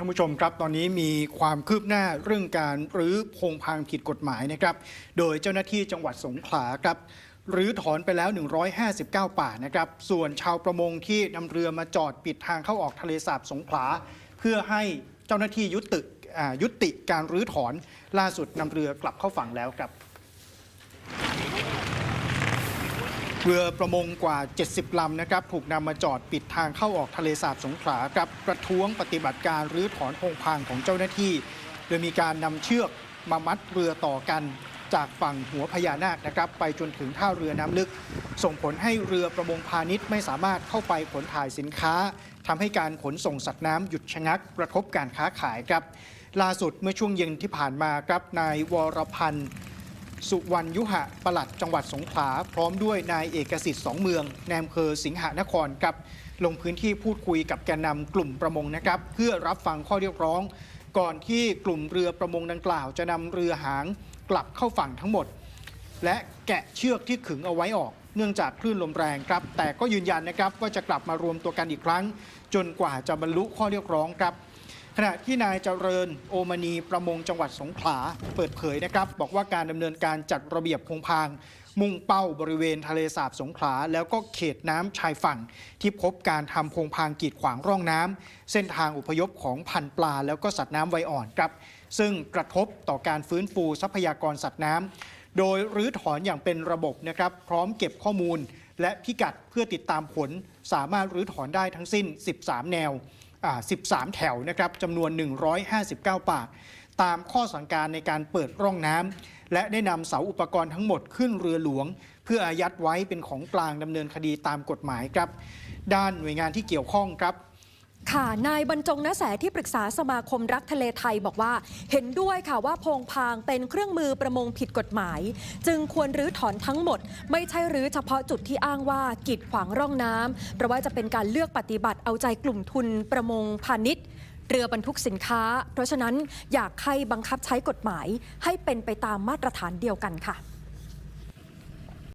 ท่านผู้ชมครับ ตอนนี้มีความคืบหน้าเรื่องการรื้อโพงพางผิดกฎหมายนะครับ โดยเจ้าหน้าที่จังหวัดสงขลาครับรื้อถอนไปแล้ว 159 ป่านะครับ ส่วนชาวประมงที่นำเรือมาจอดปิดทางเข้าออกทะเลสาบสงขลา เพื่อให้เจ้าหน้าที่ยุติยุติการรื้อถอนล่าสุดนำเรือกลับเข้าฝั่งแล้วครับ เรือประมงกว่า 70 ลำนะครับ ถูกนำมาจอดปิดทางเข้าออกทะเลสาบสงขลาครับประท้วงปฏิบัติการรื้อถอนโพงพางของเจ้าหน้าที่ โดยมีการนำเชือกมามัดเรือต่อกันจากฝั่งหัวพญานาคนะครับ ไปจนถึงท่าเรือน้ำลึก ส่งผลให้เรือประมงพาณิชย์ไม่สามารถเข้าไปขนถ่ายสินค้าทำให้การขนส่งสัตว์น้ำหยุดชะงักกระทบการค้าขายครับ ล่าสุดเมื่อช่วงเย็นที่ผ่านมาครับนายวรพันธ์ สุวรรณยุหะปลัดจังหวัดสงขลาพร้อมด้วยนายเอกสิทธิ์สองเมืองในอำเภอสิงหนครครับลงพื้นที่พูดคุยกับแกนนำกลุ่มประมงนะครับ เพื่อรับฟังข้อเรียกร้อง ก่อนที่กลุ่มเรือประมงดังกล่าว จะนำเรือหางกลับเข้าฝั่งทั้งหมด และแกะเชือกที่ขึงเอาไว้ออก เนื่องจากคลื่นลมแรงครับ แต่ก็ยืนยันนะครับว่าจะกลับมารวมตัวกันอีกครั้ง จนกว่าจะบรรลุข้อเรียกร้องครับ ขณะที่นายเจริญโอมณีประมงจังหวัดสงขลาเปิดเผยนะครับ บอกว่าการดำเนินการจัดระเบียบพงพาง มุ่งเป้าบริเวณทะเลสาบสงขลาแล้วก็เขตน้ำชายฝั่ง ที่พบการทำพงพางกีดขวางร่องน้ำเส้นทางอพยพของพันธ์ปลา แล้วก็สัตว์น้ำไวอ่อนครับ ซึ่งกระทบต่อการฟื้นฟูทรัพยากรสัตว์น้ำโดยรื้อถอนอย่างเป็นระบบนะครับ พร้อมเก็บข้อมูล และพิกัดเพื่อติดตามผล สามารถรื้อถอนได้ทั้งสิ้น 13 แนว 13 แถวนะครับจำนวน 159 ปาก ตามข้อสั่งการในการเปิดร่องน้ำและได้นำเสาอุปกรณ์ทั้งหมดขึ้นเรือหลวง เพื่ออายัดไว้เป็นของกลางดำเนินคดีตามกฎหมายครับ ด้านหน่วยงานที่เกี่ยวข้องครับ ค่ะ นายบรรจงนแสที่ปรึกษาสมาคมรักทะเลไทยบอกว่า เห็นด้วยค่ะว่าโพงพางเป็นเครื่องมือประมงผิดกฎหมาย จึงควรรื้อถอนทั้งหมด ไม่ใช่รื้อเฉพาะจุดที่อ้างว่ากีดขวางร่องน้ำเพราะว่าจะเป็นการเลือกปฏิบัติเอาใจกลุ่มทุนประมงพาณิชย์เรือบรรทุกสินค้า เพราะฉะนั้นอยากให้บังคับใช้กฎหมาย ให้เป็นไปตามมาตรฐานเดียวกันค่ะ